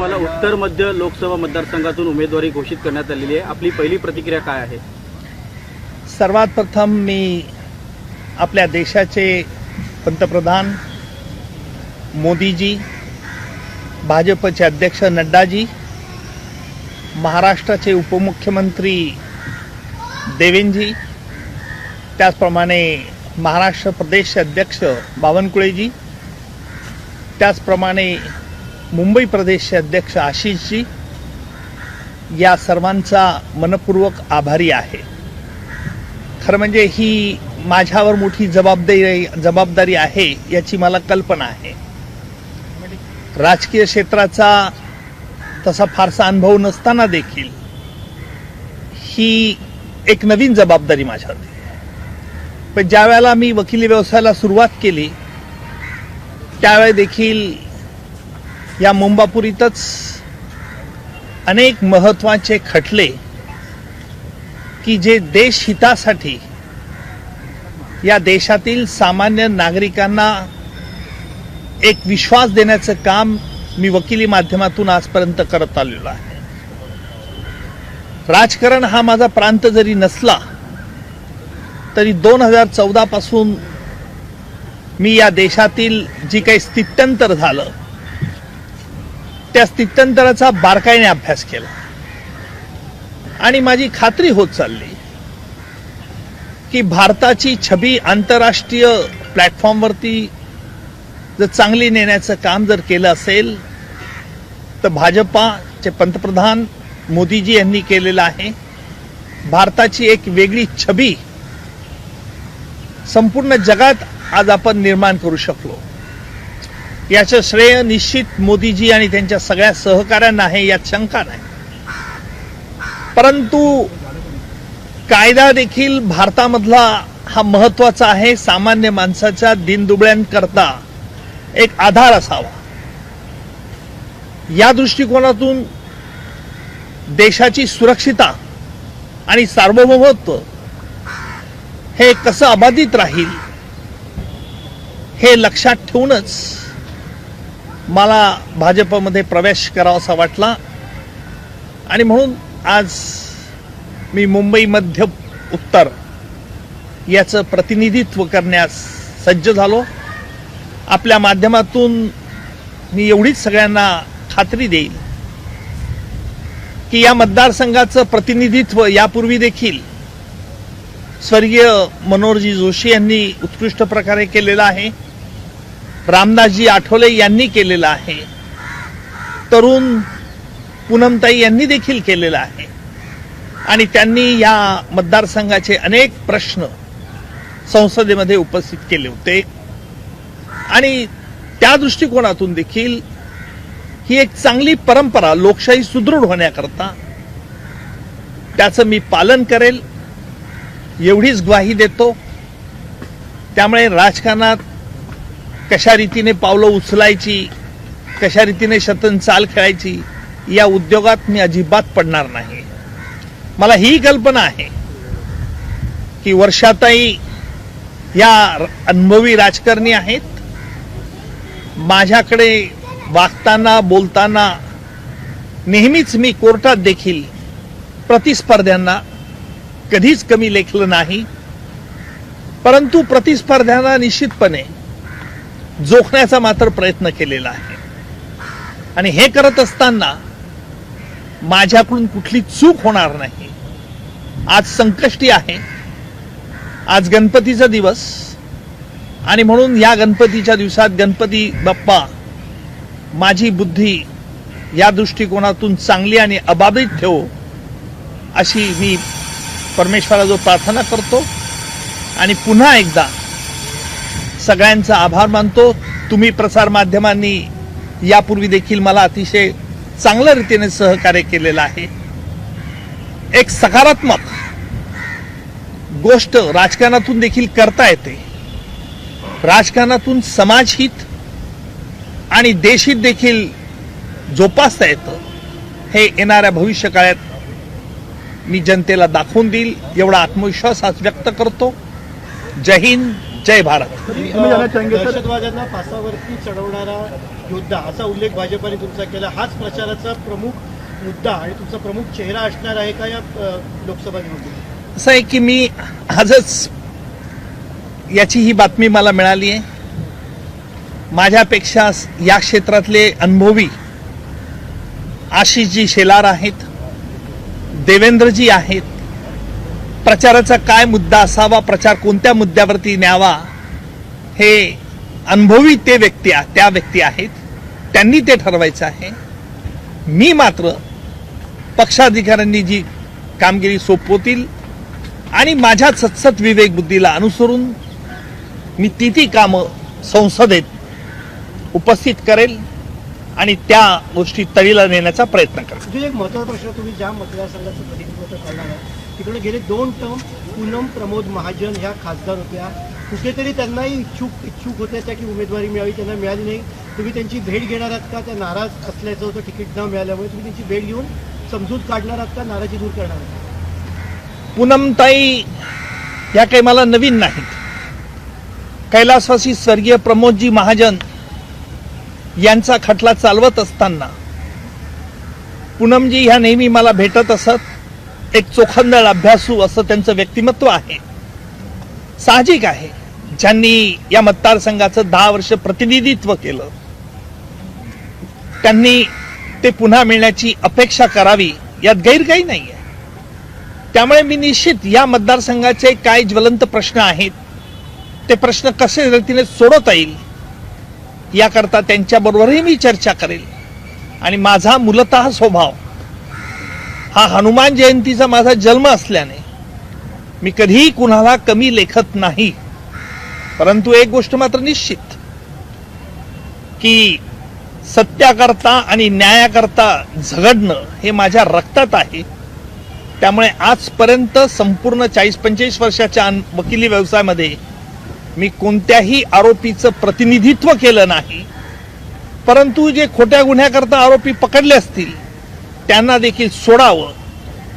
तुम्हाला उत्तर मध्य लोकसभा मतदारसंघातून उमेदवारी घोषित करण्यात आलेली आहे. आपली पहिली प्रतिक्रिया काय आहे? सर्वात प्रथम मी आपल्या देशाचे पंतप्रधान मोदीजी भाजपचे अध्यक्ष नड्डाजी महाराष्ट्राचे उपमुख्यमंत्री देवेंजी त्याचप्रमाणे महाराष्ट्र प्रदेशचे अध्यक्ष बावनकुळेजी त्याचप्रमाणे मुंबई प्रदेशचे अध्यक्ष आशिषजी या सर्वांचा मनपूर्वक आभारी आहे खरं म्हणजे ही माझ्यावर मोठी जबाबदारी जबाबदारी आहे याची मला कल्पना आहे राजकीय क्षेत्राचा तसा फारसा अनुभव नसताना देखील ही एक नवीन जबाबदारी माझ्यावरती आहे. पण ज्या वेळेला मी वकिली व्यवसायाला सुरुवात केली त्यावेळी देखील या मुंबापुरीतच अनेक महत्त्वाचे खटले की जे देश हितासाठी या देशातील सामान्य नागरिकांना एक विश्वास देण्याचं काम मी वकिली माध्यमातून आजपर्यंत करत आलेलो आहे. राजकारण हा माझा प्रांत जरी नसला तरी दोन हजार चौदा पासून मी या देशातील जी काही स्थित्यंतर झालं त्या स्थित्यंतराचा बारकाईने अभ्यास केला. आणि माझी खात्री होत चालली की भारताची छबी आंतरराष्ट्रीय प्लॅटफॉर्मवरती जर चांगली नेण्याचं काम जर केलं असेल तर भाजपाचे पंतप्रधान मोदीजी यांनी केलेलं आहे. भारताची एक वेगळी छबी संपूर्ण जगात आज आपण निर्माण करू शकलो. याचं श्रेय निश्चित मोदीजी आणि त्यांच्या सगळ्या सहकाऱ्यांना आहे यात शंका नाही. परंतु कायदा देखील भारतामधला हा महत्त्वाचा आहे सामान्य माणसाच्या दिनदुबळ्यांकरता एक आधार असावा. या दृष्टिकोनातून देशाची सुरक्षिता आणि सार्वभौमत्व हे कसं अबाधित राहील हे लक्षात ठेवूनच मला भाजपमध्ये प्रवेश करावासा वाटला. आणि म्हणून आज मी मुंबई मध्य उत्तर याचं प्रतिनिधित्व करण्यास सज्ज झालो. आपल्या माध्यमातून मी एवढीच सगळ्यांना खात्री देईल की या मतदारसंघाचं प्रतिनिधित्व यापूर्वी देखील स्वर्गीय मनोहरजी जोशी यांनी उत्कृष्ट प्रकारे केलेलं आहे. रामदासजी आठवले यांनी केलेलं आहे. तरुण पूनमताई यांनी देखील केलेलं आहे. आणि त्यांनी या मतदारसंघाचे अनेक प्रश्न संसदेमध्ये उपस्थित केले होते. आणि त्या दृष्टिकोनातून देखील ही एक चांगली परंपरा लोकशाही सुदृढ होण्याकरता त्याचं मी पालन करेल. एवढीच ग्वाही देतो. त्यामुळे राजकारणात कशा रीतीने पावलं उचलायची कशा रीतीने शतन चाल खेळायची या उद्योगात मी अजिबात पडणार नाही. मला ही कल्पना आहे की वर्षाताई या अनुभवी राजकारणी आहेत. माझ्याकडे वागताना बोलताना नेहमीच मी कोर्टात देखील प्रतिस्पर्ध्यांना कधीच कमी लेखलं नाही. परंतु प्रतिस्पर्ध्यांना निश्चितपणे जोखण्याचा मात्र प्रयत्न केलेला आहे. आणि हे करत असताना माझ्याकडून कुठली चूक होणार नाही. आज संकष्टी आहे. आज गणपतीचा दिवस. आणि म्हणून या गणपतीच्या दिवसात गणपती बाप्पा माझी बुद्धी या दृष्टिकोनातून चांगली आणि अबाधित ठेवो अशी मी परमेश्वराजवळ प्रार्थना करतो. आणि पुन्हा एकदा सगळ्यांचा आभार मानतो. तुम्ही प्रसार माध्यमांनी यापूर्वी देखील मला अतिशय चांगल्या रीतीने सहकार्य केलेलं आहे. एक सकारात्मक गोष्ट राजकारणातून देखील करता येते. राजकारणातून समाजहित आणि देशहित देखील जोपासता येतं. हे येणाऱ्या भविष्य काळात मी जनतेला दाखवून देईल. एवढा आत्मविश्वास आज व्यक्त करतो. जय हिंद. जय भारत? दहशतवाद्यांना फासावरती चढवणारा योद्धा असा उल्लेख भाजपाने तुमचा केला. हाच प्रचाराचा प्रमुख मुद्दा आणि तुमचा प्रमुख चेहरा असणार आहे का या लोकसभा निवडणुकीत? असं आहे की मी आजच याची ही बातमी मला मिळाली आहे. माझ्यापेक्षा या क्षेत्रातले अनुभवी आशिषजी शेलार आहेत देवेंद्रजी आहेत प्रचाराचा काय मुद्दा असावा प्रचार कोणत्या मुद्द्यावरती न्यावा हे अनुभवी ते व्यक्ती त्या व्यक्ती आहेत. त्यांनी ते ठरवायचं आहे. मी मात्र पक्षाधिकाऱ्यांनी जी कामगिरी सोपवतील आणि माझ्या सतसत विवेक बुद्धीला अनुसरून मी ती ती कामं संसदेत उपस्थित करेल. आणि त्या गोष्टी तळीला नेण्याचा प्रयत्न म्हणजे एक महत्त्वाचा प्रश्न तुम्ही ज्या मतदारसंघाचं प्रतिनिधित्व करणार आहे तिकडे गेले दोन टर्म पूनम प्रमोद महाजन ह्या खासदार होत्या. कुठेतरी त्यांनाही इच्छुक इच्छुक होत्या त्या की उमेदवारी मिळावी त्यांना मिळाली नाही. तुम्ही त्यांची भेट घेणार आहात का? त्या नाराज असल्याचं होतं तिकीट न मिळाल्यामुळे तुम्ही त्यांची भेट घेऊन समजूत काढणार आहात का? नाराजी दूर करणार आहात? पूनमताई या काही मला नवीन नाहीत. कैलासवासी स्वर्गीय प्रमोदजी महाजन यांचा खटला चालवत असताना पूनमजी ह्या नेहमी मला भेटत असत. एक चोखंदळ अभ्यासू असं त्यांचं व्यक्तिमत्व आहे. साहजिक आहे. ज्यांनी या मतदारसंघाचं दहा वर्ष प्रतिनिधित्व केलं. त्यांनी ते पुन्हा मिळण्याची अपेक्षा करावी यात गैर काही नाही आहे त्यामुळे मी निश्चित या मतदारसंघाचे काय ज्वलंत प्रश्न आहेत ते प्रश्न कसे रीतीने सोडवता येईल याकरता त्यांच्याबरोबरही मी चर्चा करेल. आणि माझा मूलतः स्वभाव हा हनुमान जयंतीचा माझा जन्म असल्याने मी कधीही कुणाला कमी लेखत नाही. परंतु एक गोष्ट मात्र निश्चित की सत्याकरता आणि न्यायाकरता झगडणं हे माझ्या रक्तात आहे. त्यामुळे आजपर्यंत संपूर्ण चाळीस पंचेचाळीस वर्षाच्या वकिली व्यवसायामध्ये मी कोणत्याही आरोपीचं प्रतिनिधित्व केलं नाही. परंतु जे खोट्या गुन्ह्याकरता आरोपी पकडले असतील त्यांना देखील सोडावं.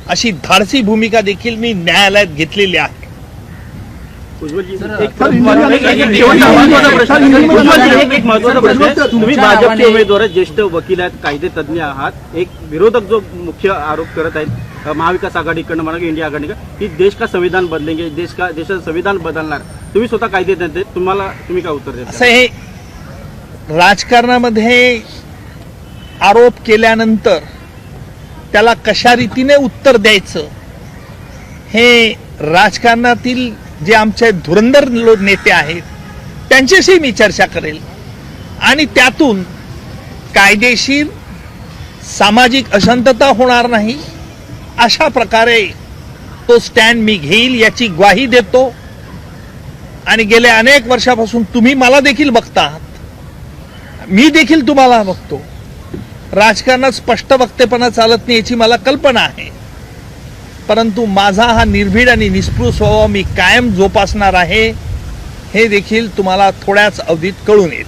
अशी धाडसी भूमिका देखील मी न्यायालयात घेतलेली आहे. तुम्ही भाजपचे उमेदवार ज्येष्ठ वकील आहेत कायदे तज्ज्ञ आहात एक विरोधक जो मुख्य आरोप करत आहेत महाविकास आघाडीकडनं म्हणा की इंडिया आघाडीकडनं की देश का संविधान बदलेंगे देश का देशाचं संविधान बदलणार. तुम्ही स्वतः कायदे तज्ञ तुम्हाला तुम्ही काय उत्तर देता असं हे राजकारणामध्ये आरोप केल्यानंतर त्याला कशा रीतीने उत्तर द्यायचं हे राजकारणातील जे आमचे धुरंधर नेते आहेत त्यांच्याशी मी चर्चा करेल. आणि त्यातून कायदेशीर सामाजिक अशांतता होणार नाही अशा प्रकारे तो स्टँड मी घेईल याची ग्वाही देतो. आणि गेल्या अनेक वर्षापासून तुम्ही मला देखील बघता आहात मी देखील तुम्हाला बघतो. राजकारणात स्पष्ट वक्तेपणा चालत नाही याची मला कल्पना आहे. परंतु माझा हा निर्भीड आणि निस्पृह स्वभाव मी कायम जोपासणार आहे हे देखील तुम्हाला थोड्याच अवधीत कळून येईल.